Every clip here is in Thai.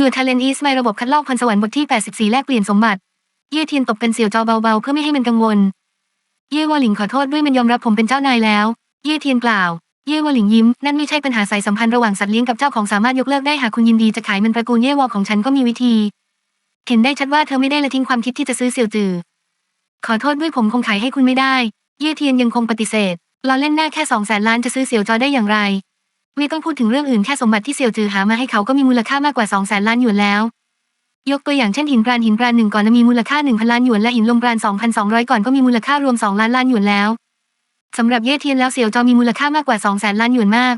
ยูทาเลนอีสไมระบบคัดลอกพรสวรรค์บทที่ 84 แลกเปลี่ยนสมบัติ เย่เทียนตบกันเสี่ยวจอเบาๆ เพื่อไม่ให้มันกังวล เย่วอหลิงขอโทษด้วยมันยอมรับผมเป็นเจ้านายแล้ว เย่เทียนกล่าว เย่วอหลิงยิ้ม นั่นไม่ใช่ปัญหาสายสัมพันธ์ระหว่างสัตว์เลี้ยงกับเจ้าของสามารถยกเลิกได้หากคุณยินดีจะขายมันตระกูลเย่วอของฉันก็มีวิธี เห็นได้ชัดว่าเธอไม่ได้ละทิ้งความคิดที่จะซื้อเสี่ยวจือ ขอโทษด้วยผมคงขายให้คุณไม่ได้ เย่เทียนยังคงปฏิเสธเราเล่นหน้าแค่สองแสนล้านจะซื้อเสี่ยวจอได้อย่างไร ไม่ต้องพูดถึงเรื่องอื่นแค่สมบัติที่เสี่ยวจือหามาให้เขาก็มีมูลค่ามากกว่าสองแสนล้านหยวนแล้ว ยกตัวอย่างเช่นหินปราณหินปราณหนึ่งก่อนมีมูลค่าหนึ่งพันล้านหยวนและหินลมปราณสองพันสองร้อยก่อนก็มีมูลค่ารวมสองล้านล้านหยวนแล้วสำหรับเย่เทียนแล้วเสี่ยวจอมีมูลค่ามากกว่าสองแสนล้านหยวนมาก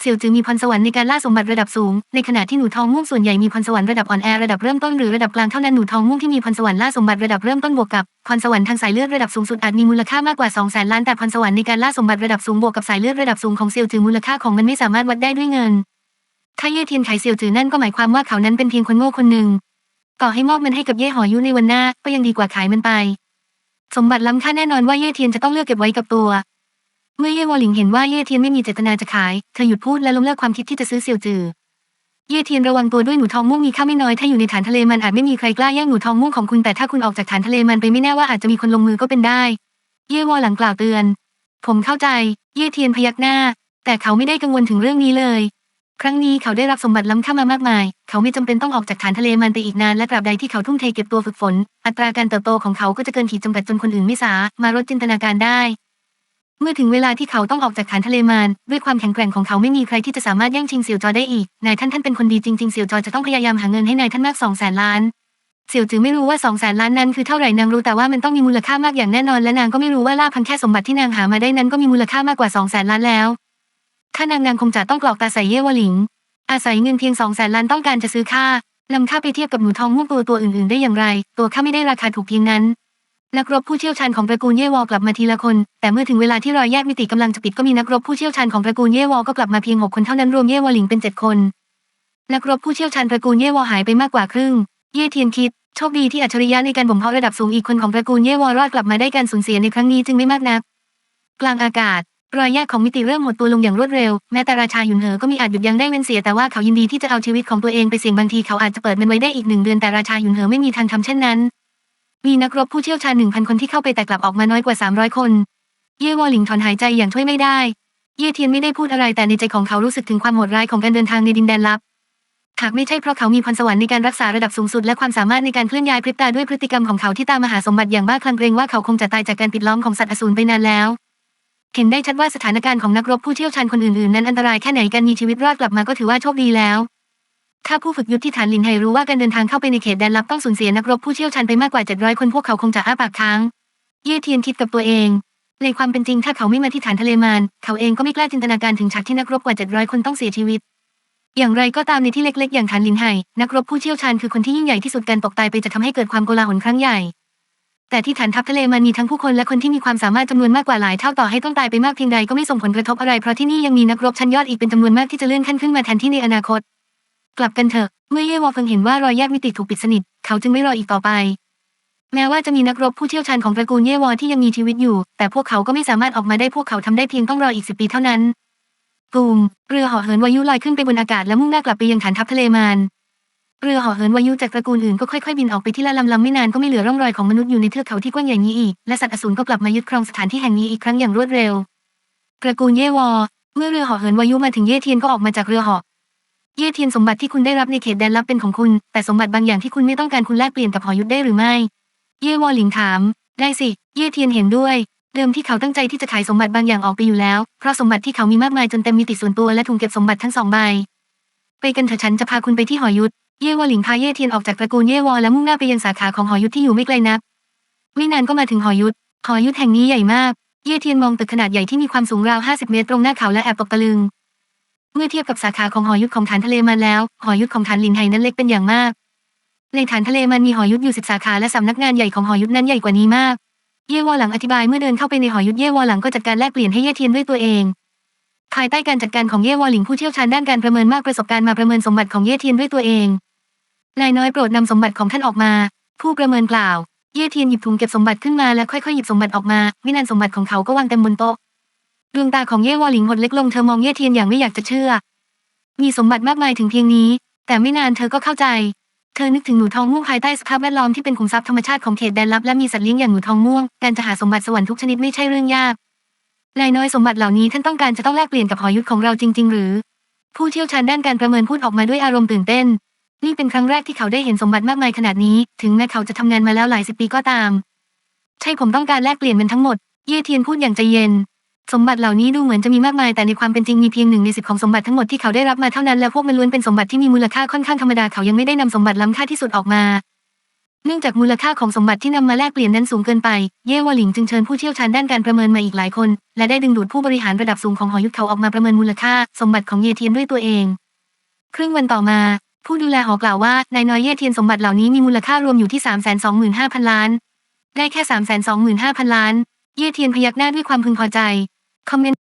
เสี่ยวจือมีพรสวรรค์ในการล่าสมบัติระดับสูง ในขณะที่หนูทองม่วงส่วนใหญ่มีพรสวรรค์ระดับอ่อนแอระดับเริ่มต้นหรือระดับกลางเท่านั้นหนูทองม่วงที่มีพรสวรรค์ล่าสมบัติระดับเริ่มต้นบวกกับพรสวรรค์ทางสายเลือดระดับสูงสุดอาจมีมูลค่ามากกว่า2แสนล้านแต่พรสวรรค์ในการล่าสมบัติระดับสูงบวกกับสายเลือดระดับสูงของเสี่ยวจือมูลค่าของมันไม่สามารถวัดได้ด้วยเงินถ้าเย่เทียนขายเสี่ยวจือนั่นก็หมายความว่าเขานั้นเป็นเพียงคนโง่คนหนึ่งต่อให้มอบมันให้กับเย่หอยุในวันหน้าก็ยังดีกว่าขายมันไป สมบัติล้ำค่าแน่นอนว่าเย่เทียนจะต้องเลือกเก็บไว้กับตัว เมื่อเย่วอหลิงเห็นว่าเย่เทียนไม่มีเจตนาจะขาย เธอหยุดพูดและล้มเลิกความคิดที่จะซื้อเสี่ยวจือ เย่เทียนระวังตัวด้วยหนูทองม่วงมีค่าไม่น้อยถ้าอยู่ในฐานทะเลมันอาจไม่มีใครกล้าแย่งหนูทองม่วงของคุณแต่ถ้าคุณออกจากฐานทะเลมันไปไม่แน่ว่าอาจจะมีคนลงมือก็เป็นได้ เย่วอหลังกล่าวเตือน ผมเข้าใจ เย่เทียนพยักหน้า แต่เขาไม่ได้กังวลถึงเรื่องนี้เลย ครั้งนี้เขาได้รับสมบัติล้ำค่ามามากมาย เขาไม่จำเป็นต้องออกจากฐานทะเลมันไปอีกนานและตราบใดที่เขาทุ่มเทเก็บตัวฝึกฝน อัตราการเติบโตของเขาก็จะเกินขีดจำกัดจนคนอื่นไม่สามารถจินตนาการได้ เมื่อถึงเวลาที่เขาต้องออกจากฐานทะเลมารด้วยความแข็งแกร่งของเขาไม่มีใครที่จะสามารถแย่งชิงเสี่ยวจอได้อีก นายท่านท่านเป็นคนดีจริงๆเสี่ยวจอจะต้องพยายามหาเงินให้นายท่านมากสองแสนล้าน เสี่ยวจือไม่รู้ว่าสองแสนล้านนั้นคือเท่าไหร่นางรู้แต่ว่ามันต้องมีมูลค่ามากอย่างแน่นอนและนางก็ไม่รู้ว่าลาภพันแค่สมบัติที่นางหามาได้นั้นก็มีมูลค่ามากกว่าสองแสนล้านแล้ว ถ้านางนางคงจะต้องกรอกตาใส่เย่วหลิง อาศัยเงินเพียงสองแสนล้านต้องการจะซื้อค่านำค่าไปเทียบกับหนูทองม่วงตัวตัวอื่นๆ ได้อย่างไร ตัวค่าไม่ได้ราคาถูกเพียงนั้น นักรบผู้เชี่ยวชาญของตระกูลเย่วอกลับมาทีละคน แต่เมื่อถึงเวลาที่รอยแยกมิติกำลังจะปิดก็มีนักรบผู้เชี่ยวชาญของตระกูลเย่วอก็กลับมาเพียงหกคนเท่านั้นรวมเย่วอหลิงเป็นเจ็ดคน นักรบผู้เชี่ยวชาญตระกูลเย่วอหายไปมากกว่าครึ่ง เย่เทียนคิดโชคดีที่อัจฉริยะในการบ่มเพาะระดับสูงอีกคนของตระกูลเย่วอรอดกลับมาได้การสูญเสียในครั้งนี้จึงไม่มากนัก กลางอากาศ รอยแยกของมิติเริ่มหมดตัวลงอย่างรวดเร็วแม้แต่ราชาหยุนเหอก็มีอาจหยุดยั้งได้เว้นเสียแต่ว่าเขายินดีที่จะเอาชีวิตของตัวเองไปเสี่ยงบางทีเขาอาจจะเปิดมันไว้ได้อีกหนึ่งเดือนแต่ราชาหยุนเหอไม่มีทางทำเช่นนั้น มีนักรบผู้เชี่ยวชาญหนึ่งพันคนที่เข้าไปแต่กลับออกมาน้อยกว่าสามร้อยคน เย่วอหลิงถอนหายใจอย่างช่วยไม่ได้ เย่เทียนไม่ได้พูดอะไรแต่ในใจของเขารู้สึกถึงความโหดร้ายของการเดินทางในดินแดนลับ หากไม่ใช่เพราะเขามีพรสวรรค์ในการรักษาระดับสูงสุดและความสามารถในการเคลื่อนย้ายพริบตาด้วยพฤติกรรมของเขาที่ตามมหาสมบัติอย่างบ้าคลั่งเกรงว่าเขาคงจะตายจากการปิดล้อมของสัตว์อสูรไปนานแล้วเห็นได้ชัดว่าสถานการณ์ของนักรบผู้เชี่ยวชาญคนอื่นๆ นั้นอันตรายแค่ไหนการมีชีวิตรอดกลับมาก็ถือว่าโชคดีแล้ว ถ้าผู้ฝึกยุทธที่ฐานลินไฮรู้ว่าการเดินทางเข้าไปในเขตแดนลับต้องสูญเสียนักรบผู้เชี่ยวชาญไปมากกว่า 700 คนพวกเขาคงจะอ้าปากค้าง เย่เทียนคิดกับตัวเอง ในความเป็นจริงถ้าเขาไม่มาที่ฐานทะเลมารเขาเองก็ไม่กล้าจินตนาการถึงฉากที่นักรบกว่า 700 คนต้องเสียชีวิต อย่างไรก็ตามในที่เล็กๆ อย่างฐานลินไห่นักรบผู้เชี่ยวชาญคือคนที่ยิ่งใหญ่ที่สุดการตกตายไปจะทำให้เกิดความโกลาหลครั้งใหญ่ แต่ที่ฐานทัพทะเลมันมีทั้งผู้คนและคนที่มีความสามารถจำนวนมากกว่าหลายเท่าต่อให้ต้องตายไปมากเพียงใดก็ไม่ส่งผลกระทบอะไรเพราะที่นี่ยังมีนักรบชั้นยอดอีกเป็นจำนวนมากที่จะเลื่อนขั้นขึ้นมาแทนที่ในอนาคต กลับกันเถอะ เมื่อเย่วอเฟิงเห็นว่ารอยแยกมิติถูกปิดสนิท เขาจึงไม่รออีกต่อไป แม้ว่าจะมีนักรบผู้เชี่ยวชาญของตระกูลเย่วอที่ยังมีชีวิตอยู่ แต่พวกเขาก็ไม่สามารถออกมาได้พวกเขาทำได้เพียงต้องรออีกสิบปีเท่านั้นตูมเรือเหาะเหินวายุลอยขึ้นไปบนอากาศและมุ่งหน้ากลับไปยังฐานทัพทะเลมารเรือเหาะเหินวายุจากตระกูลอื่นก็ค่อยๆบินออกไปที่ละลำลำไม่นานก็ไม่เหลือร่องรอยของมนุษย์อยู่ในเทือกเขาที่กว้างใหญ่นี้อีกและสัตว์อสูรก็กลับมายึดครองสถานที่แห่งนี้อีกครั้งอย่างรวดเร็ว ตระกูลเย่วอ เมื่อเรือหาะเหินวายุมาถึงเย่เทียนก็ออกมาจากเรือหาะ เย่เทียนสมบัติที่คุณได้รับในเขตแดนลับเป็นของคุณ แต่สมบัติบางอย่างที่คุณไม่ต้องการคุณแลกเปลี่ยนกับหอยุทธได้หรือไม่ เย่วอหลิงถาม ได้สิ เย่เทียนเห็นด้วย เดิมที่เขาตั้งใจที่จะขายสมบัติบางอย่างออกไปอยู่แล้ว เพราะสมบัติที่เขามีมากมายจนเต็มมิติส่วนตัวและถุงเก็บสมบัติทั้งสองใบ ไปกันเถอะฉันจะพาคุณไปที่หอยุทธเย่วอหลิงพาเย่เทียนออกจากตระกูลเย่วอและมุ่งหน้าไปยังสาขาของหอยุทธที่อยู่ไม่ไกลนัก ไม่นานก็มาถึงหอยุทธหอยุทธแห่งนี้ใหญ่มาก เย่เทียนมองตึกขนาดใหญ่ที่มีความสูงราว 50 เมตรตรงหน้าเขาและแอบตกตะลึง เมื่อเทียบกับสาขาของหอยุทธของฐานทะเลมันแล้ว หอยุทธของฐานลินไห่นั้นเล็กเป็นอย่างมาก ในฐานทะเลมันมีหอยุทธอยู่สิบสาขาและสำนักงานใหญ่ของหอยุทธนั้นใหญ่กว่านี้มาก เย่วอหลังอธิบายเมื่อเดินเข้าไปในหอยุทธเย่วอหลังก็จัดการแลกเปลี่ยนให้เย่เทียนด้วยตัวเอง ภายใต้การจัดการของเย่วอหลิงผู้เชี่ยวชาญด้านการประเมินมากประสบการณ์มาประเมินสมบัติของเย่เทียนด้วยตัวเอง นายน้อยโปรดนำสมบัติของท่านออกมา ผู้ประเมินกล่าว เย่เทียนหยิบถุงเก็บสมบัติขึ้นมาและค่อยๆหยิบสมบัติออกมา วินานสมบัติของเขาก็วางเต็มบนโต๊ะ ดวงตาของเย่วอหลิงหดเล็กลงเธอมองเย่เทียนอย่างไม่อยากจะเชื่อ มีสมบัติมากมายถึงเพียงนี้ แต่ไม่นานเธอก็เข้าใจ เธอนึกถึงหนูทองม่วงภายใต้สภาพแวดล้อมที่เป็นขุมทรัพย์ธรรมชาติของเขตแดนลับและมีสัตว์เลี้ยงอย่างหนูทองม่วงการจะหาสมบัติสวรรค์ทุกชนิดไม่ใช่เรื่องยากนายน้อยสมบัติเหล่านี้ท่านต้องการจะต้องแลกเปลี่ยนกับหอยุทธของเราจริง ๆ หรือ ผู้เชี่ยวชาญด้านการประเมินพูดออกมาด้วยอารมณ์ตื่นเต้น นี่เป็นครั้งแรกที่เขาได้เห็นสมบัติมากมายขนาดนี้ ถึงแม้เขาจะทำงานมาแล้วหลายสิบปีก็ตาม ใช่ผมต้องการแลกเปลี่ยนมันทั้งหมด เย่เทียนพูดอย่างใจเย็น สมบัติเหล่านี้ดูเหมือนจะมีมากมายแต่ในความเป็นจริงมีเพียงหนึ่งในสิบของสมบัติทั้งหมดที่เขาได้รับมาเท่านั้นและพวกมันล้วนเป็นสมบัติที่มีมูลค่าค่อนข้างธรรมดาเขายังไม่ได้นำสมบัติล้ำค่าที่สุดออกมา เนื่องจากมูลค่าของสมบัติที่นำมาแลกเปลี่ยนนั้นสูงเกินไป เย่วหลิงจึงเชิญผู้เชี่ยวชาญด้านการประเมินมาอีกหลายคน และได้ดึงดูดผู้บริหารระดับสูงของหอยุทธเขาออกมาประเมินมูลค่า สมบัติของเยเทียนด้วยตัวเอง ครึ่งวันต่อมา ผู้ดูแลหอกล่าวว่านายน้อยเย่เทียนสมบัติเหล่านี้มีมูลค่ารวมอยู่ที่325,000ล้าน ได้แค่325,000ล้าน เย่เทียนพยักหน้าด้วยความพึงพอใจ Come in.